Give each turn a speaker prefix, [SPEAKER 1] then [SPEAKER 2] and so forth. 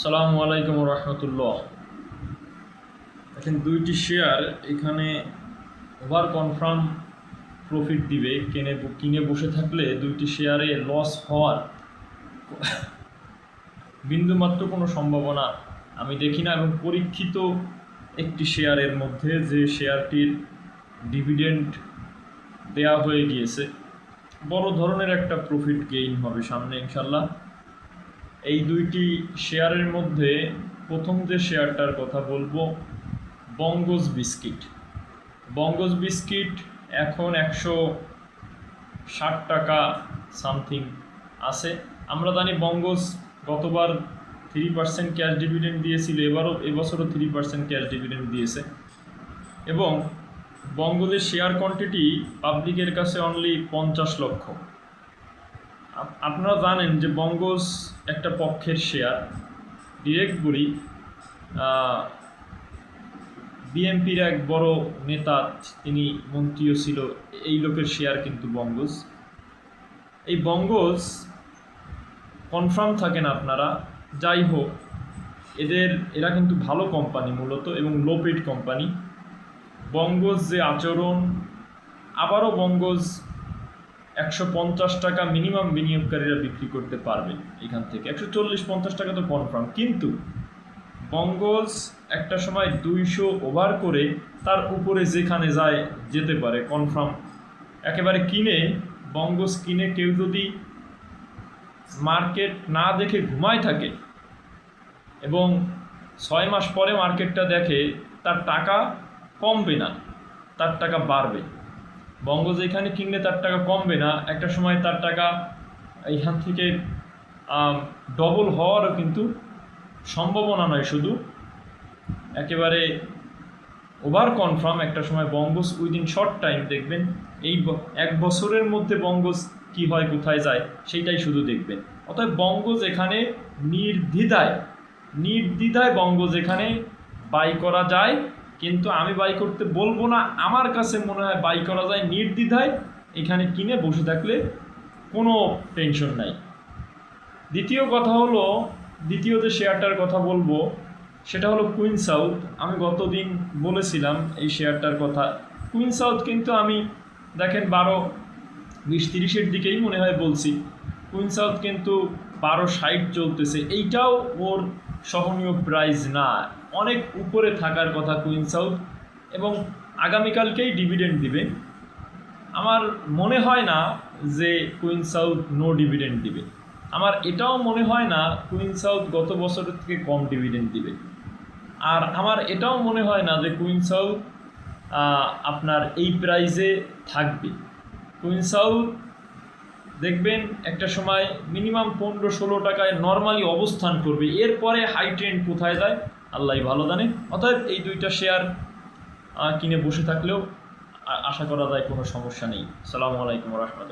[SPEAKER 1] সালামু আলাইকুম রহমতুল্লাহ। এখন দুইটি শেয়ার এখানে ওভার কনফার্ম প্রফিট দিবে। কিনে কিনে বসে থাকলে দুইটি শেয়ারে লস হওয়ার বিন্দুমাত্র কোনো সম্ভাবনা আমি দেখি না এবং পরীক্ষিত একটি শেয়ারের মধ্যে যে শেয়ারটির ডিভিডেন্ড দেয়া হয়ে গিয়েছে, বড় ধরনের একটা প্রফিট গেইন হবে সামনে ইনশাল্লাহ এই দুইটি শেয়ারের মধ্যে প্রথম যে শেয়ারটার কথা বলব, বঙ্গজ বিস্কিট। বঙ্গজ বিস্কিট এখন একশো ষাট টাকা সামথিং আছে। আমরা জানি বঙ্গজ গতবার থ্রি পার্সেন্ট ক্যাশ ডিভিডেন্ড দিয়েছিল, এবারও এবছরও থ্রি পার্সেন্ট ক্যাশ ডিভিডেন্ড দিয়েছে। এবং বঙ্গজের শেয়ার কোয়ান্টিটি পাবলিকের কাছে অনলি পঞ্চাশ লক্ষ। আপনারা জানেন যে বঙ্গজ একটা পক্ষের শেয়ার, ডিরেক্ট বলি বিএনপির এক বড় নেতা, তিনি মন্ত্রীও ছিল, এই লোকের শেয়ার কিন্তু বঙ্গজ এই বঙ্গজ কনফার্ম থাকেন আপনারা, যাই হোক, এদের, এরা কিন্তু ভালো কোম্পানি মূলত এবং লো পেড কোম্পানি। বঙ্গজ যে আচরণ, আবারও বঙ্গজ একশো পঞ্চাশ টাকা মিনিমাম বিনিয়োগকারীরা বিক্রি করতে পারবে এখান থেকে। একশো চল্লিশ পঞ্চাশ টাকা তো কনফার্ম কিন্তু বঙ্গজ একটা সময় দুইশো ওভার করে তার উপরে যেখানে যায় যেতে পারে কনফার্ম একেবারে কিনে বঙ্গজ কিনে কেউ যদি মার্কেট না দেখে ঘুমায় থাকে এবং ছয় মাস পরে মার্কেটটা দেখে, তার টাকা কমবে না, তার টাকা বাড়বে। বঙ্গ যেখানে কিনলে তার টাকা কমবে না, একটা সময় তার টাকা এইখান থেকে ডবল হওয়ারও কিন্তু সম্ভাবনা নয় শুধু। একেবারে ওভার কনফার্ম একটা সময় বঙ্গস উইদিন শর্ট টাইম দেখবেন। এই এক বছরের মধ্যে বঙ্গস কি হয়, কোথায় যায়, সেইটাই শুধু দেখবেন। অতএব বঙ্গজ এখানে নির্দ্বিধায় নির্দ্বিধায় বঙ্গজ এখানে বাই করা যায়। কিন্তু আমি বাই করতে বলব না। আমার কাছে মনে হয় বাই করা যায় নির্দ্বিধায়। এখানে কিনে বসে থাকলে কোনো টেনশন নাই। দ্বিতীয় কথা হলো, দ্বিতীয় যে শেয়ারটার কথা বলব, সেটা হলো কুইন সাউথ আমি গতদিন বলেছিলাম এই শেয়ারটার কথা। কুইন সাউথ কিন্তু আমি, দেখেন বারো, বিশ, তিরিশের দিকেই মনে হয় বলছি। কুইন সাউথ কিন্তু বারো, ষাট চলতেছে। এইটাও ওর সহনীয় প্রাইস না। অনেক উপরে থাকার কথা কুইন সাউথ এবং আগামীকালকেই ডিভিডেন্ড দিবে। আমার মনে হয় না যে কুইন সাউথ নো ডিভিডেন্ড দিবে। আমার এটাও মনে হয় না কুইন সাউথ গত বছরের থেকে কম ডিভিডেন্ড দিবে। আর আমার এটাও মনে হয় না যে কুইন সাউথ আপনার এই প্রাইজে থাকবে। কুইন সাউথ দেখবেন একটা সময় মিনিমাম পনেরো ষোলো টাকায় নর্মালি অবস্থান করবে। এরপরে হাই ট্রেন্ড কোথায় যায়? আল্লাহ ভালো জানে। অতএব এই দুইটা শেয়ার কিনে বসে থাকলেও আশা করা যায় কোনো সমস্যা নেই। সালামু আলাইকুম রহমতুল্লাহ।